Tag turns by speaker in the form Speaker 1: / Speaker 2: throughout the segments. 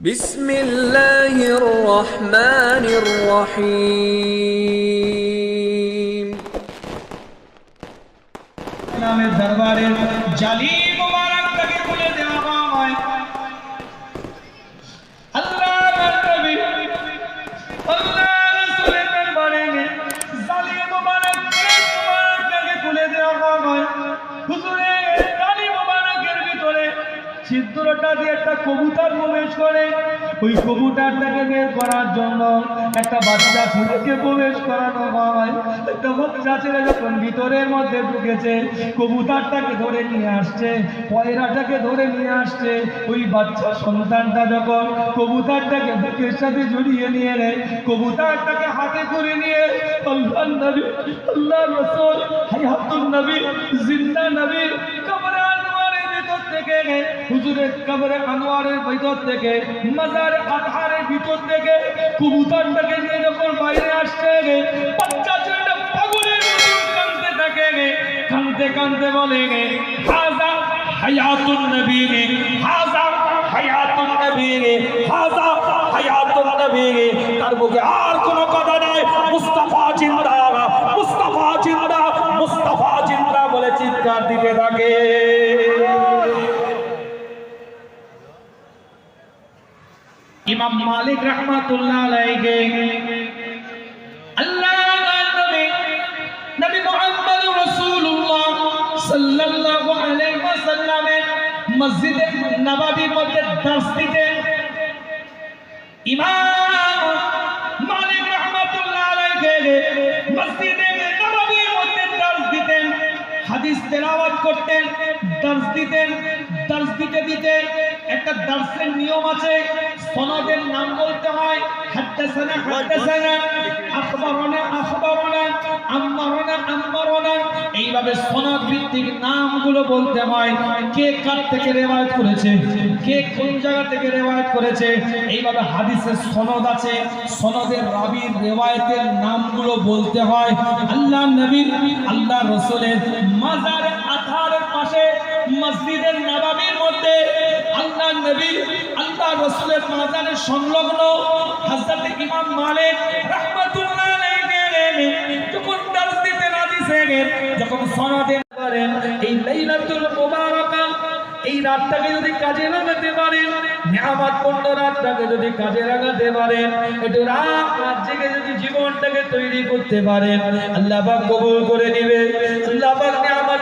Speaker 1: بسم الله الرحمن الرحيم.
Speaker 2: نام دربار جلیب ছিদ্রটা দিয়ে একটা কবুতর প্রবেশ করে। ওই কবুতরটাকে বের করার জন্য একটা বাচ্চা ছেলেকে প্রবেশ করানো হয়। একটা বাচ্চা ছেলে যখন ভিতরের মধ্যে ঢুকেছে, কবুতরটাকে ধরে নিয়ে আসছে, পয়রাটাকে ধরে নিয়ে আসছে। ওই বাচ্চা সন্তানটা যখন কবুতরটাকে বুকের সাথে জড়িয়ে নিয়ে নেয়, কবুতরটাকে হাতে করে নিয়ে আল্লাহ নবী আল্লাহ রসুল হায়াতুন নবী, জিন্দা নবী হুজুরের কবরে আনোয়ারের ভিতর থেকে, মাজার আধারের ভিতর থেকে কবুতরটাকে নিয়ে যখন বাইরে আসছে, বাচ্চা ছেলেটা পাগলের কাঁদতে থাকে বলে, হাজা হায়াতুন নবী হাজা হায়াতুন নবী হাজা হায়াতুন নবী তার মুখে আর কোনো কথা নাই। মুস্তাফা জিন্দা মুস্তাফা জিন্দা মুস্তাফা জিন্দা বলে চিৎকার দিতে থাকে। ইমাম মালিক রহমাতুল্লাহ আলাইহি। আল্লাহ নবী নবী মুহাম্মদ রাসূলুল্লাহ সাল্লাল্লাহু আলাইহি ওয়াসাল্লামে মসজিদে নববীর মধ্যে দর্শ দিতেন। ইমাম মালিক রহমাতুল্লাহ আলাইহি মসজিদে নববীর মধ্যে দর্শ দিতেন। হাদিস তেলাওয়াত করতেন দর্শ দিতেন দর্শ দিতে দিতে একটা দর্শের নিয়ম আছে সনদের নাম বলতে হয়, হাদ্দাসানা হাদ্দাসানা, আখবারানা আখবারানা, আম্মারানা আম্মারানা। এইভাবে সনদ ভিত্তিক নামগুলো বলতে হয়, কে কার থেকে রেওয়ায়াত করেছে, কে কোন জায়গা থেকে রেওয়ায়াত করেছে। এইভাবে হাদিসের সনদ আছে, সনদের রাবির রেওয়ায়াতের নামগুলো বলতে হয়, আল্লাহ নবীর, আল্লাহ রসুলের মাজার রসুলের মাজারের সংলগ্ন হযরত ইমাম মালিক যখন যখন করেন এই লাইলাতুল মুবারাকা, এই রাতটাকে যদি কাজে লাগাতে পারেন নিয়ামতপূর্ণ রাতটাকে যদি কাজে লাগাতে পারেন, একটু রাত রাত জেগে যদি জীবনটাকে তৈরি করতে পারেন, আল্লাহ কবুল করে দিবে আল্লাহ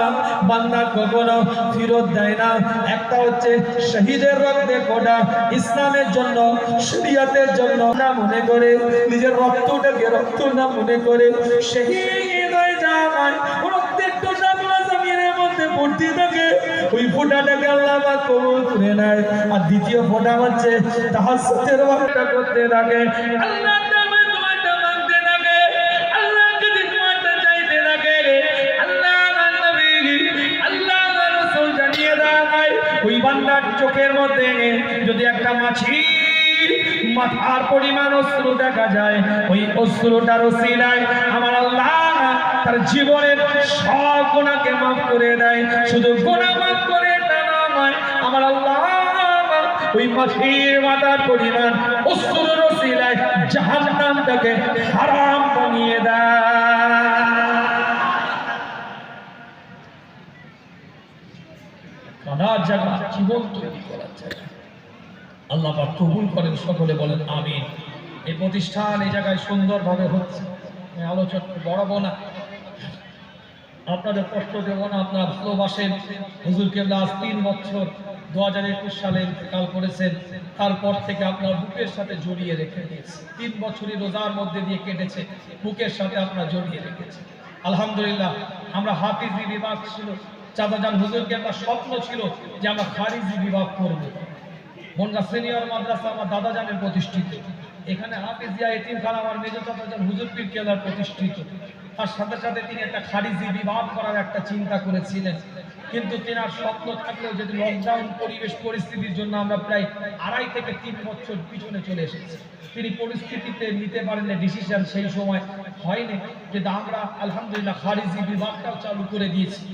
Speaker 2: বাবা বান্দা কখনো ফেরত দেয় না। একটা হচ্ছে শহীদের রক্তে কোটা ইসলামের জন্য, শরিয়াতের জন্য। না মনে করে নিজের রক্তটাকে রক্ত না মনে করে শহীদ হয়ে আল্লাহ নেয়। আর দ্বিতীয় ফোঁটা হচ্ছে তাহাজ্জুদের ওয়াক্তটা করতে থাকে। আল্লাহ ওই বান্দার চোখের মধ্যে যদি একটা মাছি মাথার পরিমাণ অস্ত্র দেখা যায়, ওই অস্ত্রটার ওসিলায় আমার আল্লাহ তার জীবনের সব গুণাকে মাফ করে দেয়। শুধু গুণা মাফ করে নয়, আমার আল্লাহ ওই মাছির মাথার পরিমাণ অস্ত্রের ওসিলায় জাহান্নামটাকে হারাম বানিয়ে দেয় কানার জায়গা জীবন তৈরি করার আল্লাহ পাক কবুল করেন সকলে, বলেন আমিন। এই প্রতিষ্ঠান এই জায়গায় সুন্দরভাবে হচ্ছে। আলোচনা বড়াবো না। আপনাদের কষ্ট দেবো না, আপনারা ভালোবাসেন। হুজুর কেবলা তিন বছর দু হাজার একুশ সালে কাল করেছেন। তারপর থেকে আপনার বুকের সাথে জড়িয়ে রেখে দিয়েছে। তিন বছরই রোজার মধ্যে দিয়ে কেটেছে, বুকের সাথে আপনার জড়িয়ে রেখেছে আলহামদুলিল্লাহ, আমরা হাফিজি বিভাগ ছিল। চাঁদাজান হুজুরকে একটা স্বপ্ন ছিল যে আমরা খারিজি বিভাগ করব। বনগা সিনিয়র মাদ্রাসা আমার দাদাজানের প্রতিষ্ঠিত। এখানে হাফিজিয়া এতিমখানা আমার মেজর চাচাজান হুজুর পীর কেলার প্রতিষ্ঠিত। তার সাথে সাথে তিনি একটা খারিজি বিভাগ করার একটা চিন্তা করেছিলেন। কিন্তু তেনার স্বপ্ন থাকলেও যদি লকডাউন পরিবেশ পরিস্থিতির জন্য আমরা প্রায় আড়াই থেকে তিন বছর পিছনে চলে এসেছি। তিনি পরিস্থিতিতে নিতে পারেন ডিসিশন সেই সময় হয়নি। কিন্তু আমরা আলহামদুলিল্লাহ খারিজি বিভাগটাও চালু করে দিয়েছি।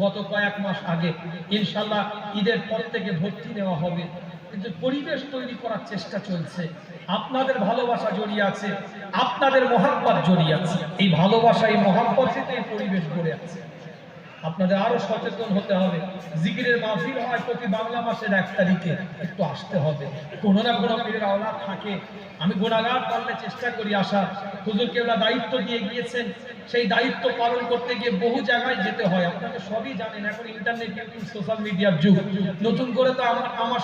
Speaker 2: গত কয়েক মাস আগে। ইনশাল্লাহ ঈদের পর থেকে ভর্তি নেওয়া হবে। কিন্তু পরিবেশ তৈরি করার চেষ্টা চলছে। আপনাদের ভালোবাসা জড়িয়ে আছে, আপনাদের মহাব্বত জড়িয়ে আছে। এই ভালোবাসা, এই মহাব্বতেতে পরিবেশ গড়ে আছে। আপনাদের আরও সচেতন হতে হবে। জিকিরের মাহফিল হয় প্রতি বাংলা মাসের এক তারিখে। একটু আসতে হবে। কোনো না কোনো পীরের আওলাদ থাকে। আমি গুণাগার করলে চেষ্টা করি আসা হুজুর কেবলা দায়িত্ব দিয়ে গিয়েছেন। সেই দায়িত্ব পালন করতে গিয়ে বহু জায়গায় যেতে হয়। আপনাকে সবই জানেন, এখন ইন্টারনেট সোশ্যাল মিডিয়ার যুগ। নতুন করে তো আমার আমার